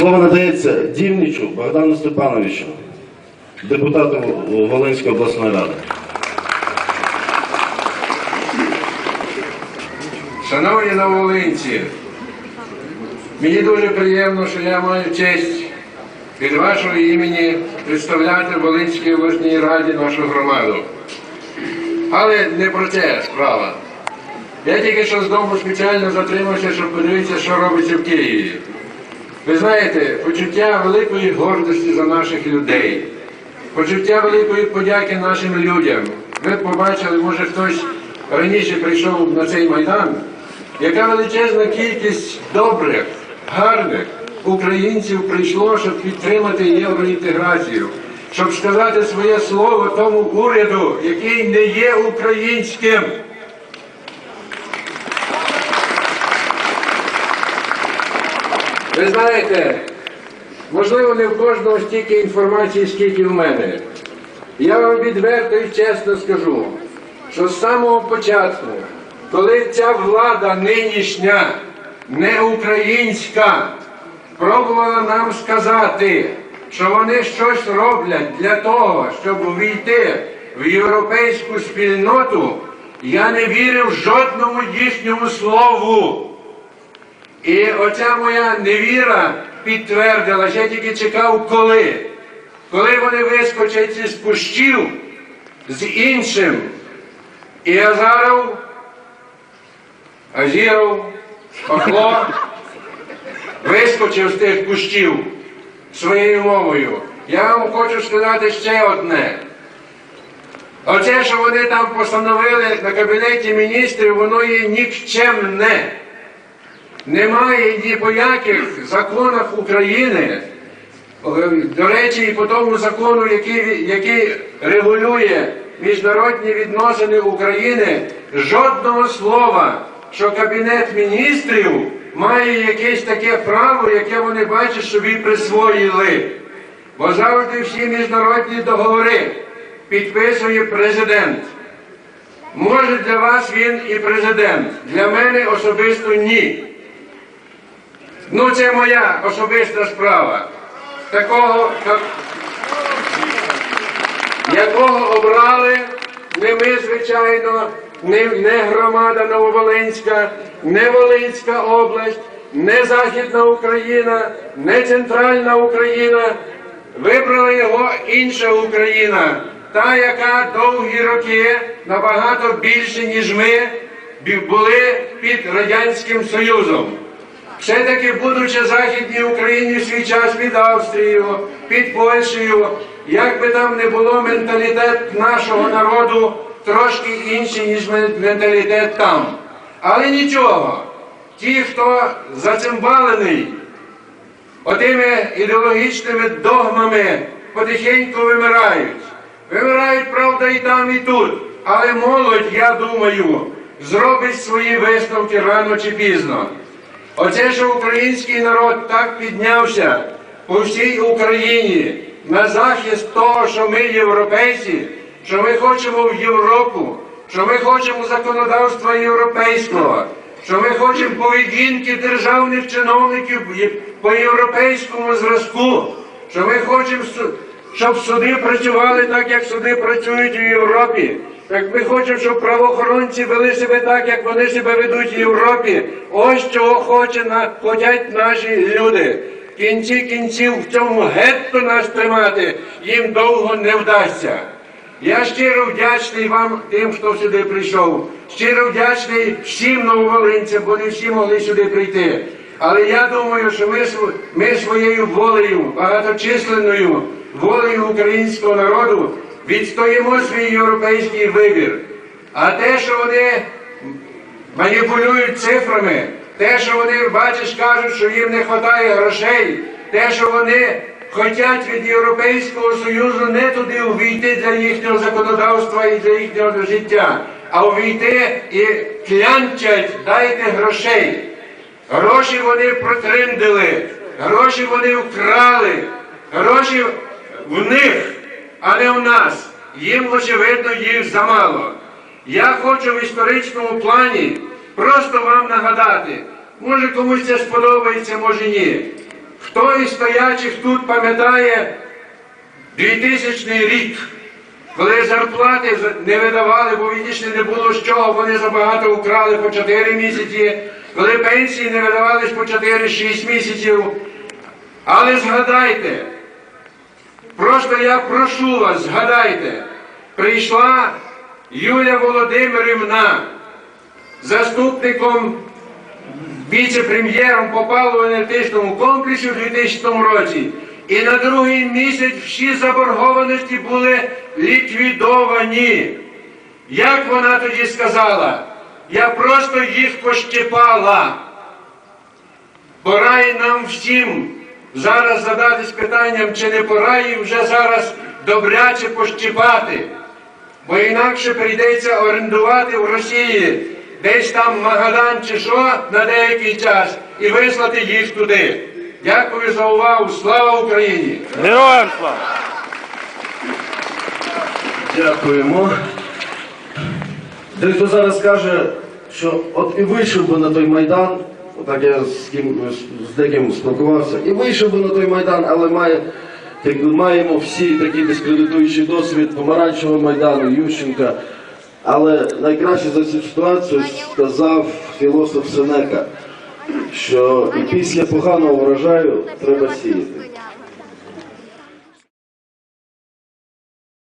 Слово надається Дівнічу Богдану Степановичу, депутату Волинської обласної ради. Шановні новолинці, мені дуже приємно, що я маю честь від вашого імені представляти Волинській обласній раді нашу громаду. Але не про це справа. Я тільки що з дому спеціально затримався, щоб подивитися, що робиться в Києві. Ви знаєте, почуття великої гордості за наших людей, почуття великої подяки нашим людям. Ви побачили, може хтось раніше прийшов на цей майдан, яка величезна кількість добрих, гарних українців прийшло, щоб підтримати євроінтеграцію, щоб сказати своє слово тому уряду, який не є українським. Ви знаєте, можливо, не в кожного стільки інформації, скільки в мене. Я вам відверто і чесно скажу, що з самого початку, коли ця влада нинішня, не українська, пробувала нам сказати, що вони щось роблять для того, щоб увійти в європейську спільноту, я не вірив жодному їхньому слову. І оця моя невіра підтвердилася, я тільки чекав коли. Коли вони вискочать із кущів з іншим. І Азаров, Азіров, Пахло вискочив з тих кущів своєю мовою. Я вам хочу сказати ще одне. Оце, що вони там постановили на Кабінеті міністрів, воно є нікчемне. Немає ні по яких законах України, е, до речі, і по тому закону, який, який регулює міжнародні відносини України, жодного слова, що Кабінет міністрів має якесь таке право, яке вони бачать, собі присвоїли. Бо завжди всі міжнародні договори підписує президент. Може для вас він і президент, для мене особисто ні. Ну, це моя особиста справа. Такого, так- якого обрали не ми, звичайно, не, не громада Нововолинська, не Волинська область, не Західна Україна, не Центральна Україна. Вибрала його інша Україна, та, яка довгі роки набагато більше, ніж ми, були під Радянським Союзом. Все-таки, будучи Західній Україні в свій час під Австрією, під Польщею, як би там не було менталітет нашого народу трошки інший, ніж менталітет там. Але нічого, ті, хто зацимбалений отими ідеологічними догмами, потихеньку вимирають. Вимирають, правда, і там, і тут. Але молодь, я думаю, зробить свої висновки рано чи пізно. Оце, що український народ так піднявся по всій Україні на захист того, що ми європейці, що ми хочемо в Європу, що ми хочемо законодавства європейського, що ми хочемо поведінки державних чиновників по європейському зразку, що ми хочемо, щоб суди працювали так, як суди працюють у Європі. Так ми хочемо, щоб правоохоронці вели себе так, як вони себе ведуть в Європі. Ось чого хоче на, хочуть наші люди. В кінці кінців в цьому гетто нас тримати їм довго не вдасться. Я щиро вдячний вам, тим, хто сюди прийшов. Щиро вдячний всім нововолинцям, бо не всі могли сюди прийти. Але я думаю, що ми, ми своєю волею, багаточисленною волею українського народу відстоїмо свій європейський вибір. А те, що вони маніпулюють цифрами, те, що вони, бачиш, кажуть, що їм не вистачає грошей, те, що вони хочуть від Європейського Союзу не туди увійти для їхнього законодавства і для їхнього життя, а увійти і клянчать, дайте грошей. Гроші вони протриндили, гроші вони вкрали, гроші в них, а не в нас. Їм, очевидно, їх замало. Я хочу в історичному плані просто вам нагадати, може комусь це сподобається, може ні. Хто із стоячих тут пам'ятає 2000 рік, коли зарплати не видавали, бо відійшли не було з чого, вони забагато украли по 4 місяці, коли пенсії не видавались по 4-6 місяців. Але згадайте, просто я прошу вас, згадайте, прийшла Юля Володимирівна, заступником віце-прем'єром по паливо-енергетичному комплексі у 2000 році. І на другий місяць всі заборгованості були ліквідовані. Як вона тоді сказала? Я просто їх пощипала. Пора і нам всім зараз задатись питанням, чи не пора їм вже зараз добряче пощипати. Бо інакше прийдеться орендувати в Росії десь там Магадан чи що на деякий час і вислати їх туди. Дякую за увагу. Слава Україні! Героям слава! Дякуємо. Дехто зараз каже, що от і вийшов би на той Майдан, так я з, ким, з деким спілкувався, і вийшов би на той Майдан, але має, так, маємо всі такий дискредитуючий досвід помаранчевого Майдану, Ющенка. Але найкраще за цю ситуацію сказав філософ Сенека, що після поганого врожаю треба сіяти.